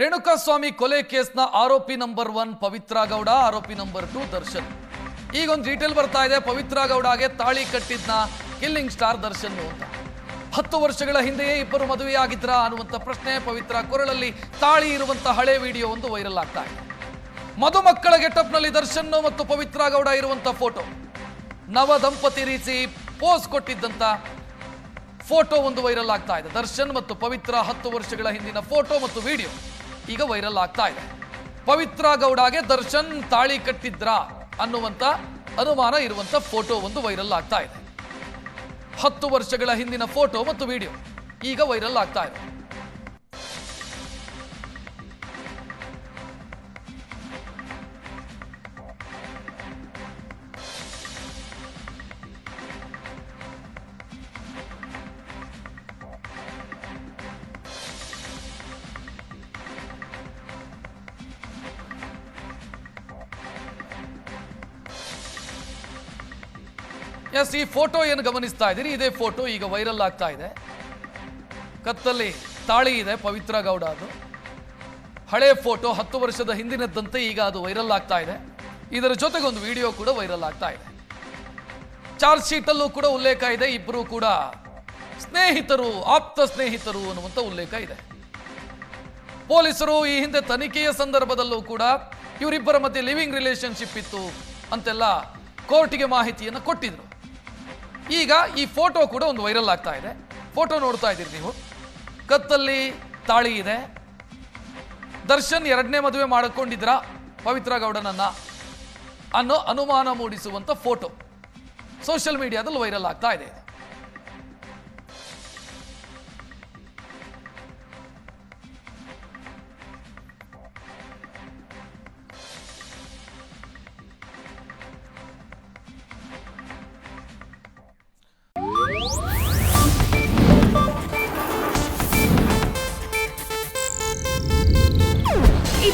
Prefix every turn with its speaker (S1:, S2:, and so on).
S1: ರೇಣುಕಾಸ್ವಾಮಿ ಕೊಲೆ ಕೇಸ್ನ ಆರೋಪಿ ನಂಬರ್ ಒನ್ ಪವಿತ್ರ ಗೌಡ, ಆರೋಪಿ ನಂಬರ್ ಟು ದರ್ಶನ್. ಈಗ ಒಂದು ಡೀಟೇಲ್ ಬರ್ತಾ ಇದೆ. ಪವಿತ್ರ ಗೌಡಗೆ ತಾಳಿ ಕಟ್ಟಿದ್ನ ಕಿಲ್ಲಿಂಗ್ ಸ್ಟಾರ್ ದರ್ಶನ್ ಅಂತ. ಹತ್ತು ವರ್ಷಗಳ ಹಿಂದೆಯೇ ಇಬ್ಬರು ಮದುವೆಯಾಗಿದ್ರ ಅನ್ನುವಂಥ ಪ್ರಶ್ನೆ ಪವಿತ್ರ ಕೊರಳಲ್ಲಿ ತಾಳಿ ಇರುವಂತ ಹಳೆ ವಿಡಿಯೋ ಒಂದು ವೈರಲ್ ಆಗ್ತಾ ಇದೆ. ಮದುಮಕ್ಕಳ ಗೆಟಪ್ನಲ್ಲಿ ದರ್ಶನ್ ಮತ್ತು ಪವಿತ್ರ ಗೌಡ ಇರುವಂತ ಫೋಟೋ. ನವ ದಂಪತಿ ರೀತಿ ಪೋಸ್ ಕೊಟ್ಟಿದ್ದಂತ ಫೋಟೋ ಒಂದು ವೈರಲ್ ಆಗ್ತಾ ಇದೆ. ದರ್ಶನ್ ಮತ್ತು ಪವಿತ್ರ ಹತ್ತು ವರ್ಷಗಳ ಹಿಂದಿನ ಫೋಟೋ ಮತ್ತು ವಿಡಿಯೋ. ಈಗ ವೈರಲ್ ಆಗ್ತಾ ಇದೆ. ಪವಿತ್ರ ಗೌಡಗೆ ದರ್ಶನ್ ತಾಳಿ ಕಟ್ಟಿದ್ರ ಅನ್ನುವಂತ ಅನುಮಾನ ಇರುವಂತ ಫೋಟೋ ಒಂದು ವೈರಲ್ ಆಗ್ತಾ ಇದೆ. ಹತ್ತು ವರ್ಷಗಳ ಹಿಂದಿನ ಫೋಟೋ ಮತ್ತು ವಿಡಿಯೋ ಈಗ ವೈರಲ್ ಆಗ್ತಾ ಇದೆ. ಎಸ್ ಈ ಫೋಟೋ ಏನು ಗಮನಿಸ್ತಾ ಇದ್ದೀರಿ? ಇದೇ ಫೋಟೋ ಈಗ ವೈರಲ್ ಆಗ್ತಾ ಇದೆ. ಕತ್ತಲ್ಲಿ ತಾಳಿ ಇದೆ, ಪವಿತ್ರ ಗೌಡ ಅದು. ಹಳೆ ಫೋಟೋ, ಹತ್ತು ವರ್ಷದ ಹಿಂದಿನದ್ದಂತೆ ಈಗ ಅದು ವೈರಲ್ ಆಗ್ತಾ ಇದೆ. ಇದರ ಜೊತೆಗೆ ಒಂದು ವಿಡಿಯೋ ಕೂಡ ವೈರಲ್ ಆಗ್ತಾ ಇದೆ. ಚಾರ್ಜ್ ಶೀಟಲ್ಲೂ ಕೂಡ ಉಲ್ಲೇಖ ಇದೆ ಇಬ್ಬರು ಕೂಡ ಸ್ನೇಹಿತರು, ಆಪ್ತ ಸ್ನೇಹಿತರು ಅನ್ನುವಂಥ ಉಲ್ಲೇಖ ಇದೆ. ಪೊಲೀಸರು ಈ ಹಿಂದೆ ತನಿಖೆಯ ಸಂದರ್ಭದಲ್ಲೂ ಕೂಡ ಇವರಿಬ್ಬರ ಮಧ್ಯೆ ಲಿವಿಂಗ್ ರಿಲೇಶನ್ಶಿಪ್ ಇತ್ತು ಅಂತೆಲ್ಲ ಕೋರ್ಟಿಗೆ ಮಾಹಿತಿಯನ್ನು ಕೊಟ್ಟಿದ್ರು. ಈಗ ಈ ಫೋಟೋ ಕೂಡ ಒಂದು ವೈರಲ್ ಆಗ್ತಾ ಇದೆ. ಫೋಟೋ ನೋಡ್ತಾ ಇದ್ದೀರಿ ನೀವು. ಕತ್ತಲ್ಲಿ ತಾಳಿ ಇದೆ. ದರ್ಶನ್ ಎರಡನೇ ಮದುವೆ ಮಾಡಿಕೊಂಡಿದ್ರ ಪವಿತ್ರ ಗೌಡನನ್ನ ಅನ್ನೋ ಅನುಮಾನ ಮೂಡಿಸುವಂಥ ಫೋಟೋ. ಸೋಷಿಯಲ್ ಮೀಡಿಯಾದಲ್ಲಿ ವೈರಲ್ ಆಗ್ತಾ ಇದೆ.